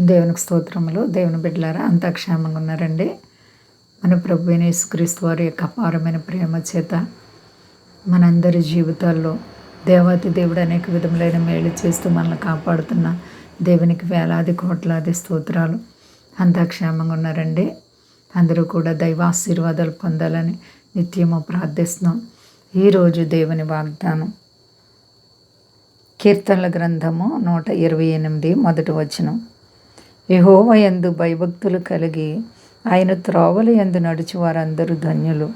దేవునికి స్తోత్రములు. దేవుని బిడ్డలారా అంతా క్షేమంగా ఉన్నారండి. మన ప్రభు యేసుక్రీస్తు వారి యొక్క అపారమైన ప్రేమ చేత మనందరి జీవితాల్లో దేవాతి దేవుడు అనేక విధములైన మేలు చేస్తూ మనల్ని కాపాడుతున్న దేవునికి వేలాది కోట్లాది స్తోత్రాలు. అంతా క్షేమంగా ఉన్నారండి. అందరూ కూడా దైవాశీర్వాదాలు పొందాలని నిత్యము ప్రార్థిస్తున్నాం. ఈరోజు దేవుని వాగ్దానం. కీర్తనల గ్రంథము నూట ఇరవై ఎనిమిది మొదటి వచనం. యహోవ యందు భయభక్తులు కలిగి ఆయన త్రోవల యందు నడిచి వారందరూ ధన్యులు.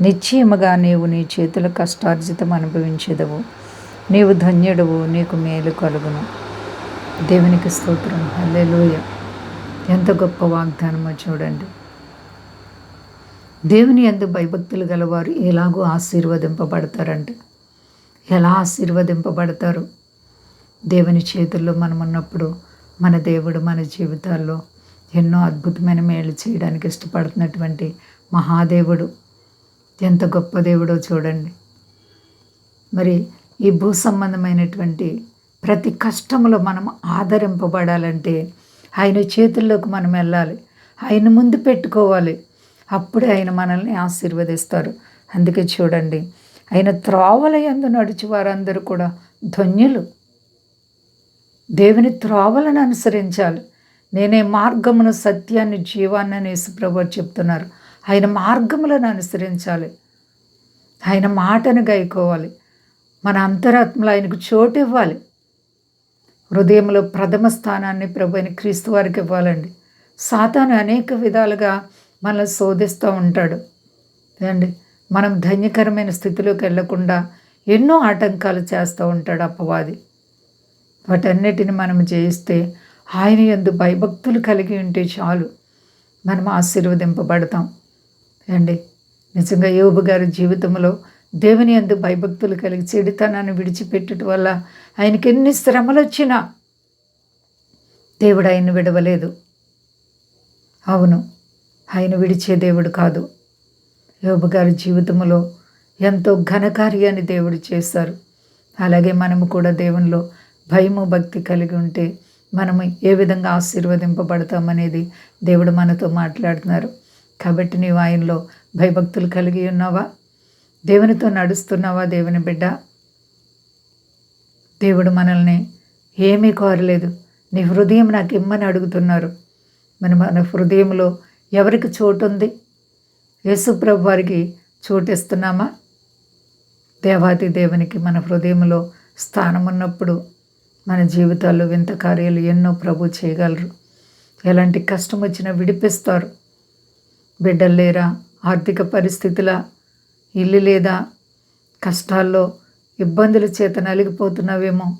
నిశ్చయముగా నీవు నీ చేతుల కష్టార్జితం అనుభవించేదవు. నీవు ధన్యుడవు నీకు మేలు కలుగును. దేవునికి స్తోత్రం. హల్లెలూయ. ఎంత గొప్ప వాగ్దానమో చూడండి. దేవుని యందు భయభక్తులు గలవారు ఎలాగో ఆశీర్వదింపబడతారంట. ఎలా ఆశీర్వదింపబడతారు? దేవుని చేతుల్లో మనం ఉన్నప్పుడు మన దేవుడు మన జీవితాల్లో ఎన్నో అద్భుతమైన మేలు చేయడానికి ఇష్టపడుతున్నటువంటి మహాదేవుడు. ఎంత గొప్ప దేవుడో చూడండి. మరి ఈ భూ సంబంధమైనటువంటి ప్రతి కష్టంలో మనం ఆదరింపబడాలంటే ఆయన చేతుల్లోకి మనం వెళ్ళాలి. ఆయన ముందు పెట్టుకోవాలి. అప్పుడే ఆయన మనల్ని ఆశీర్వదిస్తారు. అందుకే చూడండి. ఆయన త్రోవల ఎందు నడిచి వారందరూ కూడా ధన్యులు. దేవుని త్రోవలను అనుసరించాలి. నేనే మార్గమును సత్యాన్ని జీవాన్ని అనేసి యేసుప్రభు చెప్తున్నారు. ఆయన మార్గములను అనుసరించాలి. ఆయన మాటను గైకోవాలి. మన అంతరాత్మలో ఆయనకు చోటు ఇవ్వాలి. హృదయంలో ప్రథమ స్థానాన్ని ప్రభు అయిన క్రీస్తు వారికి ఇవ్వాలండి. సాతాను అనేక విధాలుగా మనల్ని శోధిస్తూ ఉంటాడు. అండి మనం ధన్యకరమైన స్థితిలోకి వెళ్ళకుండా ఎన్నో ఆటంకాలు చేస్తూ ఉంటాడు అపవాది. వాటన్నిటిని మనం చేయిస్తే ఆయన ఎందు భయభక్తులు కలిగి ఉంటే చాలు. మనం ఆశీర్వదింపబడతాం. అండి నిజంగా యోబు గారి జీవితంలో దేవుని ఎందు భయభక్తులు కలిగి చెడుతనాన్ని విడిచిపెట్టుట వల్ల ఆయనకి ఎన్ని శ్రమలు వచ్చినా దేవుడు ఆయన విడవలేదు. అవును ఆయన విడిచే దేవుడు కాదు. యోబు గారి జీవితంలో ఎంతో ఘనకార్యాన్ని దేవుడు చేశారు. అలాగే మనము కూడా దేవునిలో భయము భక్తి కలిగి ఉంటే మనము ఏ విధంగా ఆశీర్వదింపబడతామనేది దేవుడు మనతో మాట్లాడుతున్నారు. కాబట్టి నీవు ఆయనలో భయభక్తులు కలిగి ఉన్నావా? దేవునితో నడుస్తున్నావా దేవుని బిడ్డ? దేవుడు మనల్ని ఏమీ కోరలేదు. నీ హృదయం నాకు ఇమ్మని అడుగుతున్నారు. మన మన హృదయంలో ఎవరికి చోటు ఉంది యేసుప్రభు వారికి చోటు ఇస్తున్నామా దేవాతి దేవునికి మన హృదయంలో స్థానం ఉన్నప్పుడు మన జీవితాల్లో వింత కార్యాలు ఎన్నో ప్రభు చేయగలరు. ఎలాంటి కష్టం వచ్చినా విడిపిస్తారు. బిడ్డలు లేరా? ఆర్థిక పరిస్థితుల ఇల్లు లేదా? కష్టాల్లో ఇబ్బందుల చేత నలిగిపోతున్నావేమో?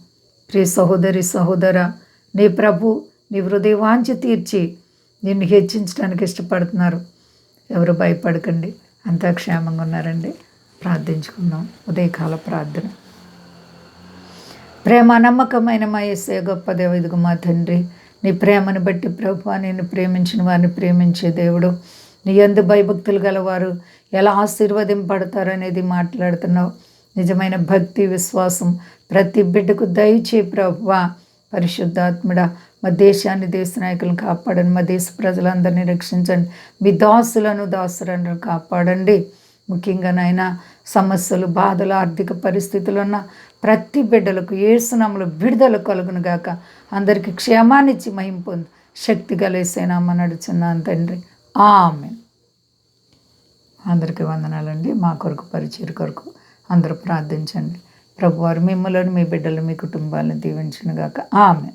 ప్రియ సహోదరి సహోదర నీ ప్రభు నీ హృదయవాంఛ తీర్చి నిన్ను హెచ్చించడానికి ఇష్టపడుతున్నారు. ఎవరు భయపడకండి. అంతా క్షేమంగా ఉన్నారండి. ప్రార్థించుకుందాం. ఉదయకాల ప్రార్థన. ప్రేమ నమ్మకమైన మా ఎస్ఏ గొప్ప దేవ ఇదిగో మా తండ్రి. నీ ప్రేమను బట్టి ప్రభు నేను ప్రేమించిన వారిని ప్రేమించే దేవుడు. నీ ఎందు భయభక్తులు గలవారు ఎలా ఆశీర్వదింపడతారనేది మాట్లాడుతున్నావు. నిజమైన భక్తి విశ్వాసం ప్రతి బిడ్డకు దయచే ప్రభువా. పరిశుద్ధాత్ముడ మా దేశాన్ని దేశ నాయకులను కాపాడండి. మా దేశ ప్రజలందరినీ రక్షించండి. మీ దాసులను దాసులను కాపాడండి. ముఖ్యంగా నాయన సమస్యలు బాధలు ఆర్థిక పరిస్థితులు ఉన్న ప్రతి బిడ్డలకు ఏసునాములు విడుదల కలుగును గాక. అందరికీ క్షేమాన్నిచ్చి మహిం పొందు. శక్తి కలిసేనామా నడుచున్నాను తండ్రి. ఆమె అందరికీ వందనాలండి. మా కొరకు పరిచయం కొరకు అందరూ ప్రార్థించండి. ప్రభువారు మిమ్మల్ని మీ బిడ్డలు మీ కుటుంబాలను దీవించిన గాక. ఆమె